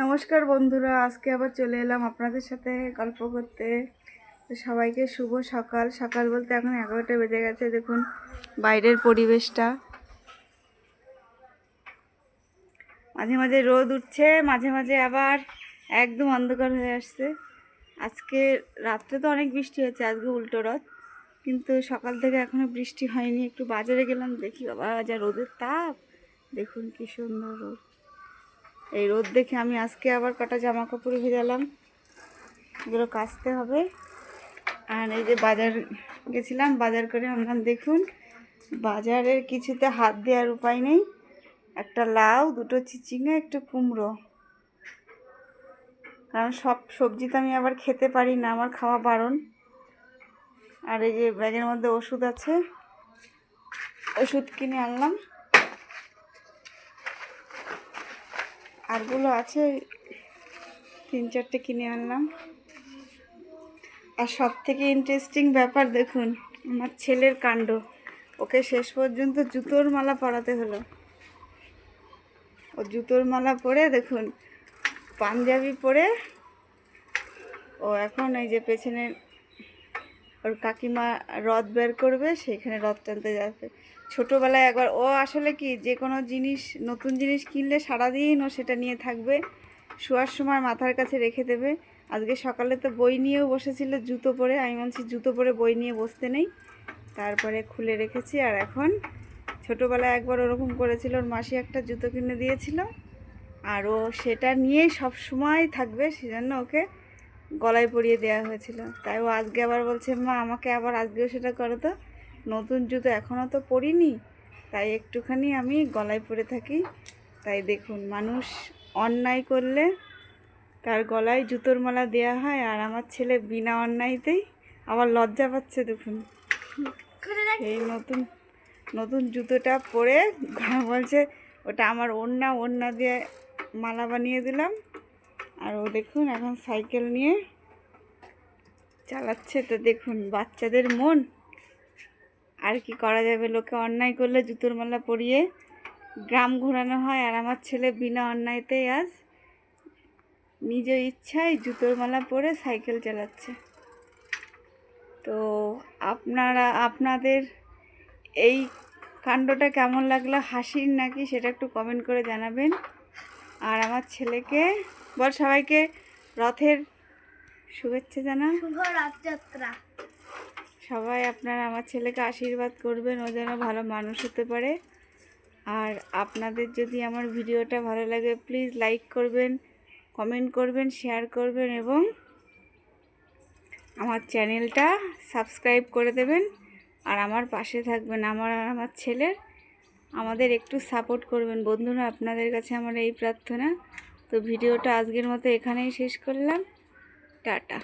নমস্কার বন্ধুরা, আজকে আবার চলে এলাম আপনাদের সাথে গল্প করতে। সবাইকে শুভ সকাল। সকাল বলতে এখন এগারোটা বেজে গেছে, দেখুন বাইরের পরিবেশটা। মাঝে মাঝে রোদ উঠছে, মাঝে মাঝে আবার একদম অন্ধকার হয়ে আসছে। আজকে রাত্রে তো অনেক বৃষ্টি হয়েছে, আজকে উল্টো রথ। কিন্তু সকাল থেকে এখনও বৃষ্টি হয়নি, একটু বাজারে গেলাম, দেখি বাবা যা রোদের তাপ, দেখুন কি সুন্দর রোদ। এই রোদ দেখে আমি আজকে আবার কটা জামা কাপড় ভেজালাম। এগুলো কাচতে হবে। আর এই যে বাজার গেছিলাম, বাজার করে আনলাম। দেখুন, বাজারের কিছুতে হাত দেওয়ার উপায় নেই। একটা লাউ, দুটো চিচিঙ্গা, একটু কুমড়ো। কারণ সব সবজি তো আমি আবার খেতে পারি না, আমার খাওয়া বারণ। আর এই যে ব্যাগের মধ্যে ওষুধ আছে, ওষুধ কিনে আনলাম। আরগুলো আছে তিন চারটে কিনে আনলাম। আর সব থেকে ইন্টারেস্টিং ব্যাপার দেখুন, আমার ছেলের কাণ্ড। ওকে শেষ পর্যন্ত জুতোর মালা পরাতে হলো। ও জুতোর মালা পরে দেখুন, পাঞ্জাবি পরে ও এখন এই যে পেছনে ওর কাকিমা রথ বের করবে, সেখানে রথ টানতে যাবে। ছোটোবেলায় একবার, ও আসলে কি, যে কোনো জিনিস, নতুন জিনিস কিনলে সারাদিন ও সেটা নিয়ে থাকবে, শোয়ার সময় মাথার কাছে রেখে দেবে। আজকে সকালে তো বই নিয়েও বসেছিল, জুতো পরে, আমি বলছি জুতো পরে বই নিয়ে বসতে নেই। তারপরে খুলে রেখেছি, আর এখন ছোটোবেলায় একবার ওরকম করেছিল, ওর মাসি একটা জুতো কিনে দিয়েছিল, আর ও সেটা নিয়েই সব সময় থাকবে, সেজন্য ওকে গলায় পরিয়ে দেওয়া হয়েছিল। তাই ও আজকে আবার বলছে মা আমাকে আবার আজকেও সেটা করো তো। নতুন জুতো এখনও তো পরিনি। তাই একটুখানি আমি গলায় পরে থাকি। তাই দেখুন মানুষ অন্যায় করলে তার গলায় জুতোর মালা দেওয়া হয় আর আমার ছেলে বিনা অন্যায়তেই আবার লজ্জা পাচ্ছে দেখুন। এই নতুন নতুন জুতোটা পরে বলছে ওটা আমার ওড়না ওড়না দিয়ে মালা বানিয়ে দিলাম। আর ও দেখুন এখন সাইকেল নিয়ে চালাচ্ছে। তো দেখুন, বাচ্চাদের মন। আর কি করা যাবে? লোকে অন্যায় করলে জুতোর মালা পরিয়ে গ্রাম ঘোরানো হয়। আর আমার ছেলে বিনা অন্যায়তেই আজ নিজ ইচ্ছায় জুতোর মালা পরে সাইকেল চালাচ্ছে। তো আপনারা, আপনাদের এই কাণ্ডটা কেমন লাগল? হাসির নাকি? সেটা একটু কমেন্ট করে জানাবেন। আর আমার ছেলেকে বল সবাইকে রথের শুভেচ্ছা জানা শুভ রথযাত্রা। সবাই আপনারা আমার ছেলেকে আশীর্বাদ করবেন ও যেন ভালো মানুষ হতে পারে। আর আপনাদের যদি আমার ভিডিওটা ভালো লাগে প্লিজ লাইক করবেন কমেন্ট করবেন শেয়ার করবেন এবং আমার চ্যানেলটা সাবস্ক্রাইব করে দেবেন। আর আমার পাশে থাকবেন আমার আর আমার ছেলের। আমাদের একটু সাপোর্ট করবেন। বন্ধুরা আপনাদের কাছে আমার এই প্রার্থনা। তো ভিডিওটা আজকের মতো এখানেই শেষ করলাম। টাটা।